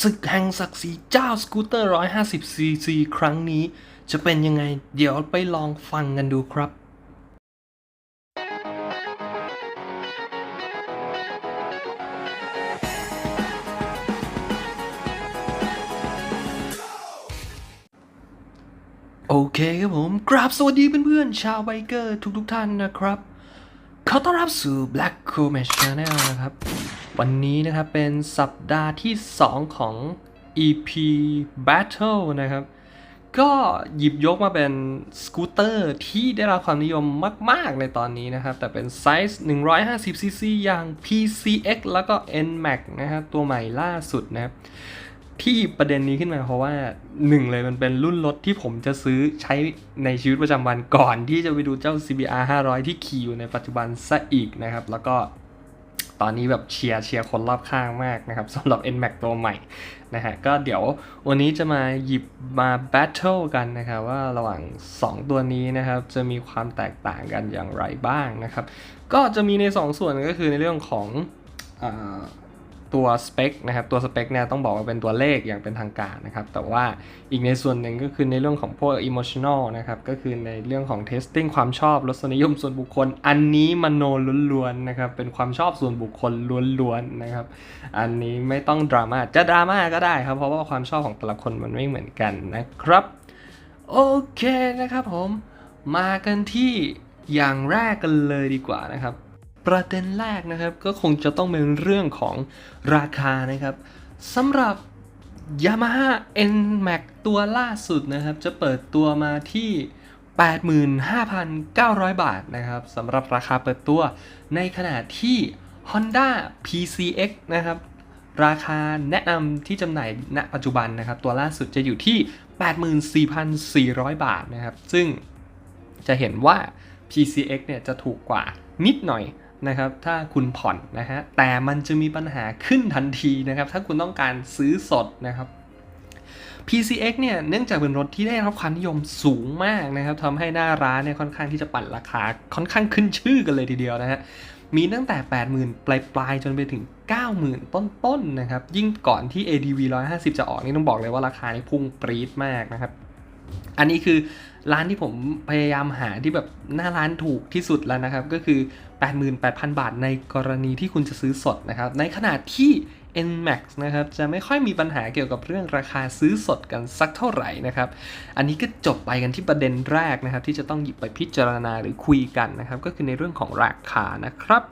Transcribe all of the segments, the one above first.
ศึกแห่งศักดิ์ศรีเจ้าสกูตเตอร์ 150cc ครั้งนี้ จะเป็นยังไง เดี๋ยวไปลองฟังกันดูครับโอเคครับผม กราบสวัสดีเพื่อนๆ ชาวไบเกอร์ทุกๆท่านนะครับ ขอต้อนรับสู่ Black Cool Match Channel นะครับ วันนี้นะครับเป็นสัปดาห์ที่ 2 ของ EP Battle นะครับ ก็หยิบยกมาเป็นสกูตเตอร์ที่ได้รับความนิยมมาก ๆ ในตอนนี้นะครับ แต่เป็นไซส์ 150cc อย่าง PCX แล้วก็ NMAX นะครับตัวใหม่ล่าสุดนะครับที่ประเด็นนี้ขึ้นมาเพราะว่าหนึ่งเลยมันเป็นรุ่นรถที่ผมจะซื้อใช้ในชีวิตประจำวันก่อนที่จะไปดูเจ้า CBR 500 ที่ขี่อยู่ในปัจจุบันซะอีกนะครับ แล้วก็ ตอนนี้แบบเชียร์เชียร์คนรอบข้างมากนะครับสำหรับ NMAX ตัวใหม่นะฮะก็เดี๋ยววันนี้จะมาหยิบมาแบทเทิลกันนะครับว่าระหว่าง 2 ตัวนี้นะครับจะมีความแตกต่างกันอย่างไรบ้างนะครับ ก็จะมีใน 2ส่วนก็คือในเรื่องของอ ตัวสเปคนะครับตัวสเปคเนี่ยต้องบอกว่าเป็นตัวเลขอย่างเป็นทางการนะครับ แต่ว่าอีกในส่วนหนึ่งก็คือในเรื่องของพวก emotional นะครับ ก็คือในเรื่องของ testing ความชอบรสนิยมส่วนบุคคล อันนี้มโนล้วนๆนะครับ เป็นความชอบส่วนบุคคลล้วนๆนะครับ อันนี้ไม่ต้องดราม่าจะดราม่าก็ได้ครับ เพราะว่าความชอบของแต่ละคนมันไม่เหมือนกันนะครับ โอเคนะครับผมมากันที่อย่างแรกกันเลยดีกว่านะครับ ประเด็นแรกนะครับก็คงจะต้องเป็นเรื่องของราคานะครับสำหรับ Yamaha NMAX ตัวล่าสุดนะครับ จะเปิดตัวมาที่ 85,900 บาทนะครับสำหรับราคาเปิดตัว ในขณะที่ Honda PCX นะครับ ราคาแนะนำที่จำหน่ายณปัจจุบันนะครับ ตัวล่าสุดจะอยู่ที่ 84,400 บาทนะครับ ซึ่งจะเห็นว่า PCX เนี่ยจะถูกกว่านิดหน่อย นะครับถ้าคุณผ่อนนะฮะแต่มันจะมีปัญหาขึ้นทันทีนะครับถ้าคุณต้องการซื้อสดนะครับ PCX เนี่ยเนื่องจากเป็นรถที่ได้รับความนิยมสูงมากนะครับทำให้หน้าร้านเนี่ยค่อนข้างที่จะปั่นราคาค่อนข้างขึ้นชื่อกันเลยทีเดียวนะฮะมีตั้งแต่ 80,000 ปลายปลายจนไปถึง 90,000 ต้นๆนะครับ ยิ่งก่อนที่ ADV 150 จะออกนี่ต้องบอกเลยว่าราคานี่พุ่งปรี๊ดมากนะครับ อันนี้คือร้านที่ผมพยายามหาที่แบบหน้าร้านถูกที่สุดแล้วนะครับ ก็คือ 88,000 บาทในกรณีที่คุณจะซื้อสดนะครับ ในขณะที่ NMAX นะครับจะไม่ค่อยมีปัญหาเกี่ยวกับเรื่องราคาซื้อสดกันสักเท่าไหร่นะครับ อันนี้ก็จบไปกันที่ประเด็นแรกนะครับ ที่จะต้องหยิบไปพิจารณาหรือคุยกันนะครับ ก็คือในเรื่องของราคานะครับ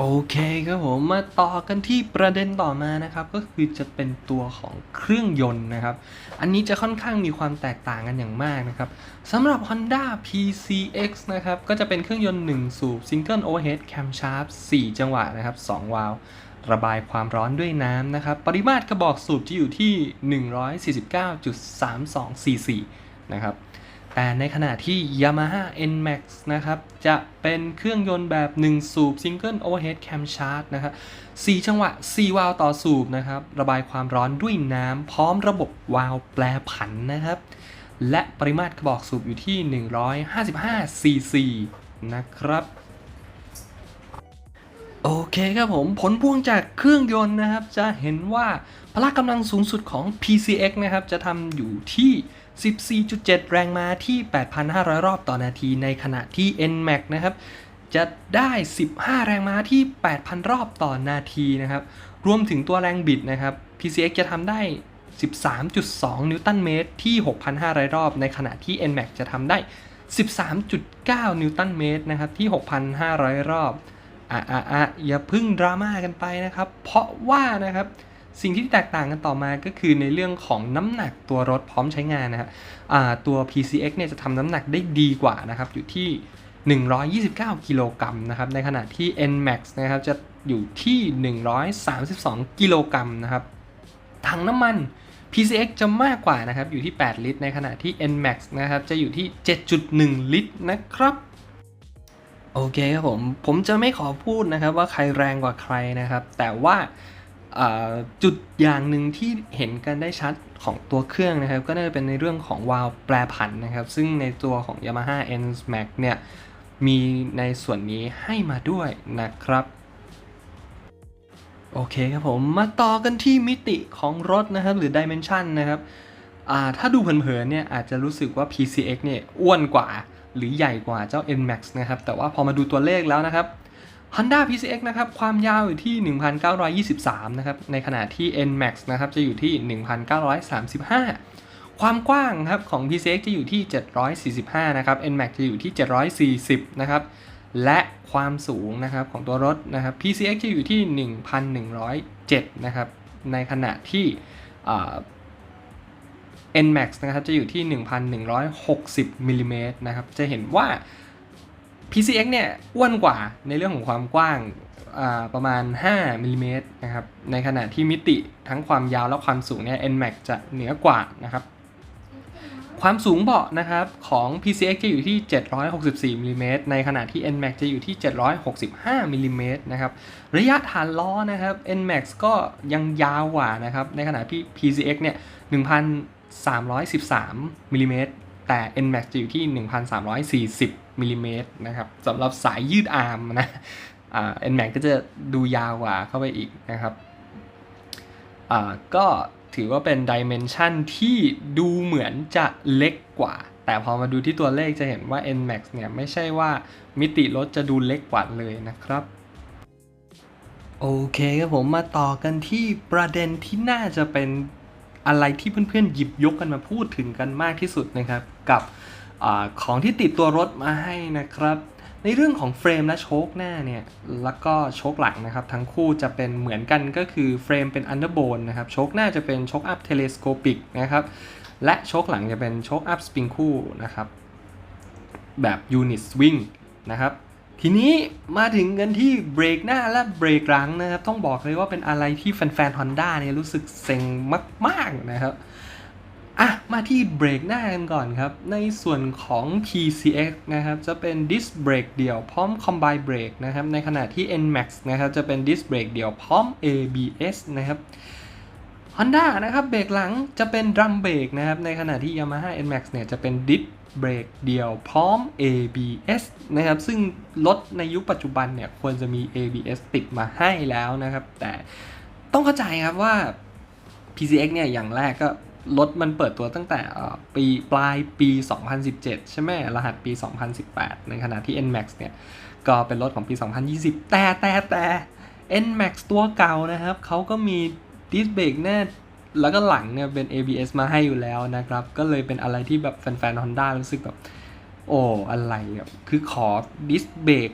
โอเคครับผมมาต่อกันที่ประเด็นต่อมานะครับ ก็คือจะเป็นตัวของเครื่องยนต์นะครับ อันนี้จะค่อนข้างมีความแตกต่างกันอย่างมากนะครับสำหรับ Honda PCX นะครับ ก็จะเป็นเครื่องยนต์ 1 สูบ Single Overhead Camshaft 4 จังหวะนะครับ 2 วาล์วระบายความร้อนด้วยน้ำนะครับ ปริมาตรกระบอกสูบจะอยู่ที่ 149.32 cc นะครับ แต่ในขณะที่ Yamaha NMAX นะครับ จะเป็นเครื่องยนต์แบบ 1 สูบ Single Overhead Camshaft นะครับ4จังหวะ 4 วาล์วต่อสูบนะครับ ระบายความร้อนด้วยน้ำพร้อมระบบวาล์วแปรผันนะครับ และปริมาตรกระบอกสูบอยู่ที่ 155 cc นะครับโอเคครับผม ผลพวงจากเครื่องยนต์นะครับ จะเห็นว่าพละกำลังสูงสุดของ PCX นะครับ จะทำอยู่ที่ 14.7 แรงม้าที่ 8,500 รอบต่อนาที ในขณะที่ NMAX นะครับ จะได้ 15 แรงม้าที่ 8,000 รอบต่อนาทีนะครับ รวมถึงตัวแรงบิดนะครับ PCX จะทำได้ 13.2 นิวตันเมตรที่ 6,500 รอบ ในขณะที่ NMAX จะทำได้ 13.9 นิวตันเมตรนะครับที่ 6,500 รอบอะอะอะอย่าพึ่งดราม่ากันไปนะครับ เพราะว่านะครับ สิ่งที่แตกต่างกันต่อมาก็คือในเรื่องของน้ำหนักตัวรถพร้อมใช้งานนะครับตัว PCX เนี่ยจะทำน้ำหนักได้ดีกว่านะครับอยู่ที่ 129 กิโลกรัมนะครับในขณะที่ NMAX นะครับจะอยู่ที่ 132 กิโลกรัมนะครับถังน้ำมัน PCX จะมากกว่านะครับอยู่ที่ 8 ลิตร ในขณะที่ NMAX นะครับจะอยู่ที่ 7.1 ลิตรนะครับโอเคครับผม ผมจะไม่ขอพูดนะครับว่าใครแรงกว่าใครนะครับ แต่ว่า จุดอย่างหนึ่งที่เห็นกันได้ชัดของตัวเครื่องนะครับ ก็น่าจะเป็นในเรื่องของวาล์วแปรผันนะครับ ซึ่งในตัวของ Yamaha NMAX เนี่ยมีในส่วนนี้ให้มาด้วยนะครับ โอเคครับผมมาต่อกันที่มิติของรถนะครับ หรือ Dimension นะครับถ้าดูเผินๆเนี่ยอาจจะรู้สึกว่า PCX เนี่ยอ้วนกว่า หรือใหญ่กว่าเจ้า NMAX นะครับ แต่ว่าพอมาดูตัวเลขแล้วนะครับ Honda PCX นะครับความยาวอยู่ที่ 1,923 นะครับในขณะที่ NMAX นะครับจะอยู่ที่ 1,935 ความกว้างครับของ PCX จะอยู่ที่ 745 นะครับ NMAX จะอยู่ที่ 740 นะครับและความสูงนะครับของตัวรถนะครับ PCX จะอยู่ที่ 1,107 นะครับในขณะที่อ่า NMAX นะครับจะอยู่ที่ 1,160มิลลิเมตรนะครับจะเห็นว่า PCX เนี่ยอ้วนกว่าในเรื่องของความกว้างประมาณ 5มิลลิเมตรนะครับ ในขณะที่มิติทั้งความยาวและความสูงเนี่ย NMAX จะเหนือกว่านะครับ ความสูงเบาะนะครับของ PCX จะอยู่ที่ 764มิลลิเมตรในขณะที่ NMAX จะอยู่ที่ 765มิลลิเมตรนะครับ ระยะฐานล้อนะครับ NMAX ก็ยังยาวกว่านะครับ ในขณะที่ PCX เนี่ย 1,313มิลลิเมตรแต่ NMAX จะอยู่ที่ 1,340 มิลลิเมตรนะครับสำหรับสายยืดอาร์มนะเอ่า NMAX ก็จะดูยาวกว่าเข้าไปอีกนะครับก็ถือว่าเป็นดิเมนชันที่ดูเหมือนจะเล็กกว่า แต่พอมาดูที่ตัวเลขจะเห็นว่า NMAX เนี่ยไม่ใช่ว่ามิติรถจะดูเล็กกว่าเลยนะครับ โอเคครับผมมาต่อกันที่ประเด็นที่น่าจะเป็นอะไรที่เพื่อนๆหยิบยกกันมาพูดถึงกันมากที่สุดนะครับ กับ อของที่ติดตัวรถมาให้นะครับ ในเรื่องของเฟรมและโชคหน้าเนี่ย แล้วก็โชคหลังนะครับ ทั้งคู่จะเป็นเหมือนกันก็คือเฟรมเป็นอันเดอร์โบนนะครับ โชคหน้าจะเป็นโชคอัพเทเลสโคปิกนะครับ และโชคหลังจะเป็นโชคอัพสปริงคู่นะครับ แบบยูนิตสวิงนะครับทีนี้มาถึงกันที่เบรกหน้าและเบรกหลังนะครับ ต้องบอกเลยว่าเป็นอะไรที่แฟนๆ Honda เนี่ยรู้สึกเซ็งมาก ๆ นะครับ อะ มาที่เบรกหน้ากันก่อนครับ ในส่วนของ PCX นะครับ จะเป็นดิสเบรกเดี่ยวพร้อม Combine Brake นะครับ ในขณะที่ NMAX นะครับ จะเป็นดิสเบรกเดี่ยวพร้อม ABS นะครับ Honda นะครับ เบรกหลังจะเป็นดรัมเบรกนะครับ ในขณะที่ Yamaha NMAX เนี่ยจะเป็นดิสเบรกเดี่ยวพร้อม ABS นะครับ ซึ่งรถในยุคปัจจุบันเนี่ยควรจะมี ABS ติดมาให้แล้วนะครับ แต่ต้องเข้าใจครับว่า PCX เนี่ยอย่างแรกก็ รถมันเปิดตัวตั้งแต่ปีปลายปี 2017 ใช่ไหมรหัสปี 2018 ในขณะที่ NMAX เนี่ย ก็เป็นรถของปี 2020 แต่แต่แต่ NMAX ตัวเก่านะครับเขาก็มีดิสเบรกหน้าแล้วก็หลังเนี่ยเป็น ABS มาให้อยู่แล้วนะครับ ก็เลยเป็นอะไรที่แบบแฟนๆ Honda รู้สึกแบบ โอ้ อะไรแบบคือขอดิสเบรก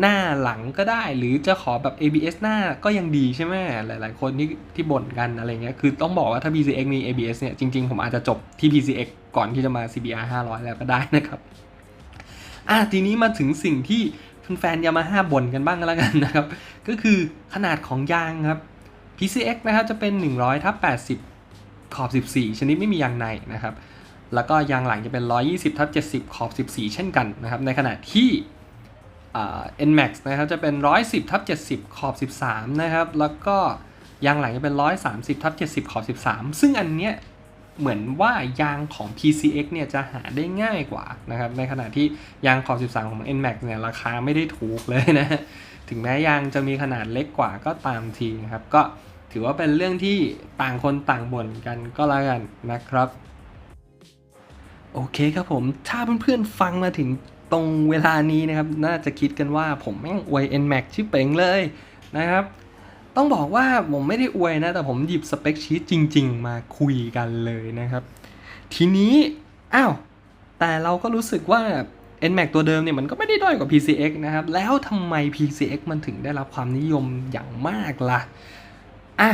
หน้าหลังก็ได้ หรือจะขอแบบ ABS หน้าก็ยังดีใช่ไหมหลาย ๆ คนที่ที่บ่นกันอะไรเงี้ยคือต้องบอกว่าถ้า PCX มี ABS เนี่ยจริง ๆ ผมอาจจะจบที่ PCX ก่อนที่จะมา CBR 500 แล้วก็ได้นะครับอะทีนี้มาถึงสิ่งที่แฟนๆยามาฮ่าบ่นกันบ้างกันแล้วกันนะครับ ก็คือขนาดของยางครับ PCX นะครับจะเป็น 100ทับ80 ขอบ 14 ชนิดไม่มียางในนะครับ แล้วก็ยางหลังจะเป็น 120ทับ70 ขอบ 14 เช่นกันนะครับ ในขณะที่ NMAX นะครับจะเป็น 110ทับ70 ขอบ 13 นะครับ แล้วก็ยางหลังจะเป็น 130ทับ70 ขอบ 13 ซึ่งอันเนี้ยเหมือนว่ายางของ PCX เนี่ยจะหาได้ง่ายกว่านะครับ ในขณะที่ยางขอบ 13 ของ NMAX เนี่ยราคาไม่ได้ถูกเลยนะ ถึงแม้ยางจะมีขนาดเล็กกว่าก็ตามทีนะครับ ก็ถือว่าเป็นเรื่องที่ต่างคนต่างบ่นกันก็แล้วกันนะครับ โอเคครับผม ถ้าเพื่อนๆฟังมาถึง ตรงเวลานี้นะครับ น่าจะคิดกันว่าผมแม่งอวย NMAX ชื่อเป๋งเลยนะครับ ต้องบอกว่าผมไม่ได้อวยนะ แต่ผมหยิบสเปคชีตจริง ๆ มาคุยกันเลยนะครับ ทีนี้ อ้าว แต่เราก็รู้สึกว่า NMAX ตัวเดิมเนี่ยมันก็ไม่ได้ด้อยกว่า PCX นะครับ แล้วทำไม PCX มันถึงได้รับความนิยมอย่างมากล่ะ อะ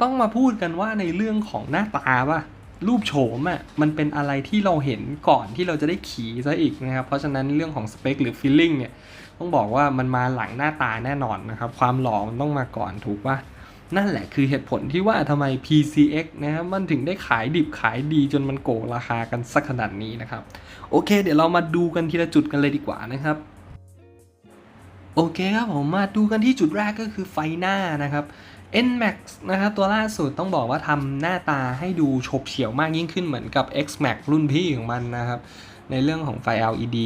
ต้องมาพูดกันว่าในเรื่องของหน้าตาป่ะ รูปโฉมอะมันเป็นอะไรที่เราเห็นก่อนที่เราจะได้ขี่ซะอีกนะครับ เพราะฉะนั้นเรื่องของสเปคหรือ feeling เนี่ยต้องบอกว่ามันมาหลังหน้าตาแน่นอนนะครับ ความหล่อมันต้องมาก่อนถูกป่ะนั่นแหละคือเหตุผลที่ว่าทำไม PCX นะครับมันถึงได้ขายดิบขายดีจนมันโกงราคากันสักขนาดนี้นะครับ โอเค เดี๋ยวเรามาดูกันทีละจุดกันเลยดีกว่านะครับ โอเคครับผมมาดูกันที่จุดแรกก็คือไฟหน้านะครับ NMAX นะครับตัวล่าสุดต้องบอกว่าทำหน้าตาให้ดูฉบเฉี่ยวมากยิ่งขึ้นเหมือนกับ XMAX รุ่นพี่ของมันนะครับในเรื่องของไฟ LED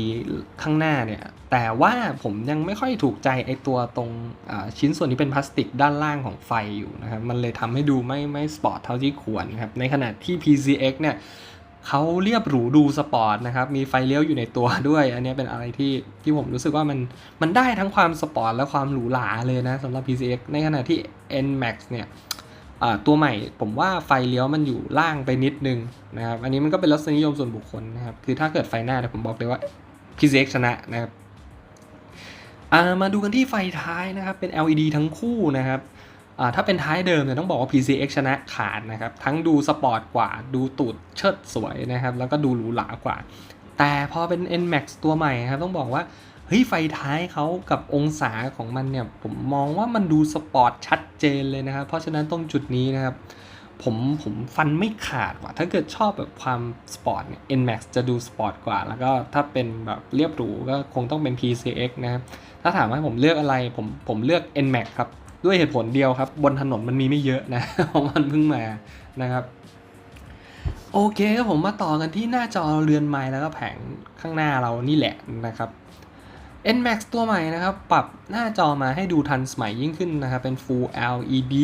ข้างหน้าเนี่ย แต่ว่าผมยังไม่ค่อยถูกใจไอตัวตรงชิ้นส่วนที่เป็นพลาสติกด้านล่างของไฟอยู่นะครับ มันเลยทำให้ดูไม่ไม่สปอร์ตเท่าที่ควรครับ ในขณะที่ PCX เนี่ย เขาเรียบหรูดูสปอร์ตนะครับ มีไฟเลี้ยวอยู่ในตัวด้วย อันนี้เป็นอะไรที่ที่ผมรู้สึกว่ามันมันได้ทั้งความสปอร์ตและความหรูหราเลยนะสำหรับ PCX ในขณะที่ NMAX เนี่ยตัวใหม่ผมว่าไฟเลี้ยวมันอยู่ล่างไปนิดนึงนะครับ อันนี้มันก็เป็นรสนิยมส่วนบุคคลนะครับ คือถ้าเกิดไฟหน้าเนี่ยผมบอกเลยว่า PCX ชนะนะครับามาดูกันที่ไฟท้ายนะครับ เป็น LED ทั้งคู่นะครับ ถ้าเป็นท้ายเดิมเนี่ยต้องบอกว่า PCX ชนะขาดนะครับ ทั้งดูสปอร์ตกว่า ดูตูดเชิดสวยนะครับ แล้วก็ดูหรูหรากว่า แต่พอเป็น NMAX ตัวใหม่ครับ ต้องบอกว่าเฮ้ยไฟท้ายเขากับองศาของมันเนี่ย ผมมองว่ามันดูสปอร์ตชัดเจนเลยนะครับ เพราะฉะนั้นตรงจุดนี้นะครับ ผมผมฟันไม่ขาดว่ะถ้าเกิดชอบแบบความสปอร์ตเนี่ย NMAX จะดูสปอร์ตกว่า แล้วก็ถ้าเป็นแบบเรียบหรูก็คงต้องเป็น PCX นะครับถ้าถามว่าผมเลือกอะไรผมผมเลือก NMAX ครับ ด้วยเหตุผลเดียวครับ บนถนนมันมีไม่เยอะนะเพราะมันเพิ่งมานะครับโอเคครับผมมาต่อกันที่หน้าจอเรือนไม้แล้วก็แผงข้างหน้าเรานี่แหละนะครับ NMAX ตัวใหม่นะครับ ปรับหน้าจอมาให้ดูทันสมัยยิ่งขึ้นนะครับ เป็น Full LED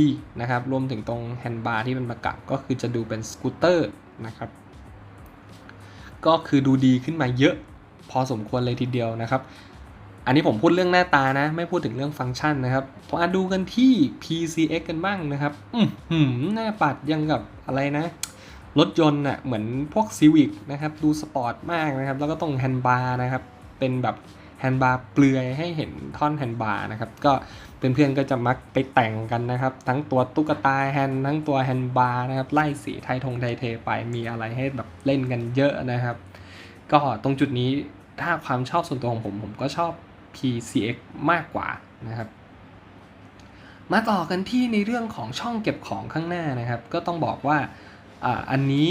นะครับ รวมถึงตรงแฮนด์บาร์ที่เป็นประกับก็คือจะดูเป็นสกูตเตอร์นะครับ ก็คือดูดีขึ้นมาเยอะพอสมควรเลยทีเดียวนะครับ อันนี้ผมพูดเรื่องหน้าตานะ ไม่พูดถึงเรื่องฟังก์ชันนะครับมาดูกันที่ PCX กันบ้างนะครับ อือหือหน้าปัดยังกับอะไรนะ รถยนต์น่ะเหมือนพวก Civic นะครับ ดูสปอร์ตมากนะครับ แล้วก็ตรงแฮนด์บาร์นะครับ เป็นแบบแฮนด์บาร์เปลือยให้เห็นท่อนแฮนด์บาร์นะครับ ก็เพื่อนๆก็จะมักไปแต่งกันนะครับ ทั้งตัวตุ๊กตาแฮนด์ทั้งตัวแฮนด์บาร์นะครับ ไล่สีไทยทงไทยเทไป มีอะไรให้แบบเล่นกันเยอะนะครับ ก็ตรงจุดนี้ถ้าความชอบส่วนตัวของผมผมก็ชอบ PCX มากกว่านะครับ มาต่อกันที่ในเรื่องของช่องเก็บของข้างหน้านะครับ ก็ต้องบอกว่าอันนี้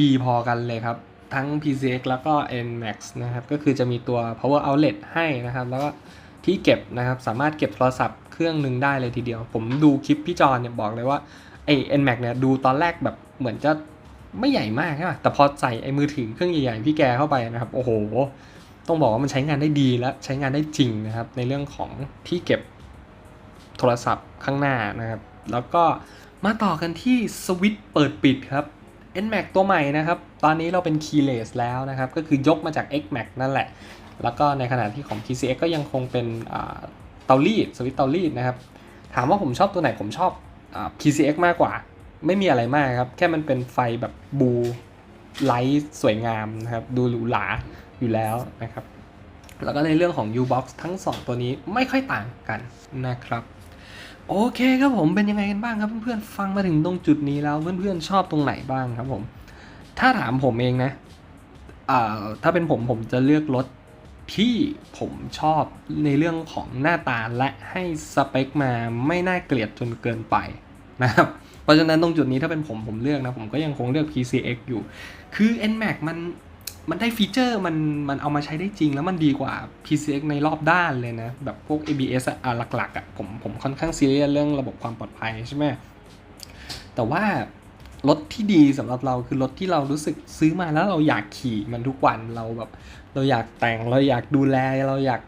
ดีพอกันเลยครับ ทั้ง PCX แล้วก็ NMAX นะครับ ก็คือจะมีตัว power outlet ให้นะครับ แล้วก็ที่เก็บนะครับ สามารถเก็บโทรศัพท์เครื่องหนึ่งได้เลยทีเดียว ผมดูคลิปพี่จอนเนี่ยบอกเลยว่าไอ้ NMAX เนี่ยดูตอนแรกแบบเหมือนจะไม่ใหญ่มากใช่ป่ะแต่พอใส่ไอ้มือถือเครื่องใหญ่ๆพี่แกเข้าไปนะครับ โอ้โห ต้องบอกว่ามันใช้งานได้ดีและใช้งานได้จริงนะครับ ในเรื่องของที่เก็บโทรศัพท์ข้างหน้านะครับ แล้วก็มาต่อกันที่สวิตช์เปิดปิดครับ NMAX ตัวใหม่นะครับ ตอนนี้เราเป็น keyless แล้วนะครับ ก็คือยกมาจาก XMAX นั่นแหละ แล้วก็ในขณะที่ของ PCX ก็ยังคงเป็นเตารีดสวิตช์เตารีดนะครับ ถามว่าผมชอบตัวไหนผมชอบอ PCX มากกว่า ไม่มีอะไรมากครับ แค่มันเป็นไฟแบบบู ไลท์สวยงามนะครับ ดูหรูหราอยู่แล้วนะครับ แล้วก็ในเรื่องของ U-Box ทั้ง 2 ตัวนี้ไม่ค่อยต่างกันนะครับโอเคครับผมเป็นยังไงกันบ้างครับเพื่อนๆฟังมาถึงตรงจุดนี้แล้วเพื่อนๆชอบตรงไหนบ้างครับผม ถ้าถามผมเองนะอ่าถ้าเป็นผมผมจะเลือกรถที่ผมชอบในเรื่องของหน้าตาและให้สเปคมาไม่น่าเกลียดจนเกินไปนะครับ เพราะฉะนั้นตรงจุดนี้ถ้าเป็นผมผมเลือกนะ ผมก็ยังคงเลือก PCX อยู่ คือ NMAX มันมันได้ฟีเจอร์มันมันเอามาใช้ได้จริงแล้วมันดีกว่า PCX ในรอบด้านเลยนะ แบบพวก ABS อะอะหลักๆอะผมผมค่อนข้างซีเรียสเรื่องระบบความปลอดภัยใช่ไหมแต่ว่ารถที่ดีสำหรับเราคือรถที่เรารู้สึกซื้อมาแล้วเราอยากขี่มันทุกวันเราแบบ เราอยากแต่งเราอยากดูแลเราอยาก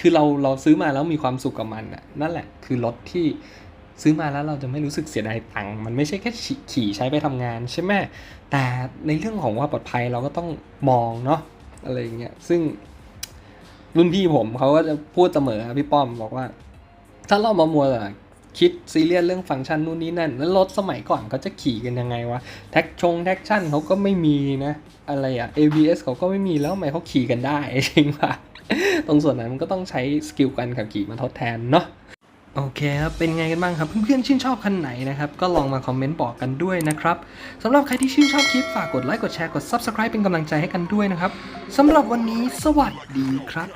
คือเราเราซื้อมาแล้วมีความสุขกับมันน่ะนั่นแหละ คือรถที่ ซื้อมาแล้วเราจะไม่รู้สึกเสียดายตังค์มันไม่ใช่แค่ขี่ใช้ไปทำงานใช่ไหมแต่ในเรื่องของว่าปลอดภัยเราก็ต้องมองเนาะอะไรอย่างเงี้ยซึ่งรุ่นพี่ผมเขาก็จะพูดเสมอพี่ป้อมบอกว่า ถ้าเรามามัวแต่คิดซีเรียสเรื่องฟังก์ชันนู่นนี่นั่น แล้วรถสมัยก่อนเขาจะขี่กันยังไงวะแท็กชงแท็กชั่นเขาก็ไม่มีนะ อะไรอะ ABS เขาก็ไม่มีแล้วทำไมเขาขี่กันได้จริงปะตรงส่วนนั้นมันก็ต้องใช้สกิลการขับขี่มาทดแทนเนาะ โอเคครับเป็นไงกันบ้างครับ เพื่อนๆชื่นชอบคันไหนนะครับ ก็ลองมาคอมเมนต์บอกกันด้วยนะครับสำหรับใครที่ชื่นชอบคลิปฝากกดไลค์กดแชร์กด Subscribe เป็นกำลังใจให้กันด้วยนะครับสำหรับวันนี้สวัสดีครับ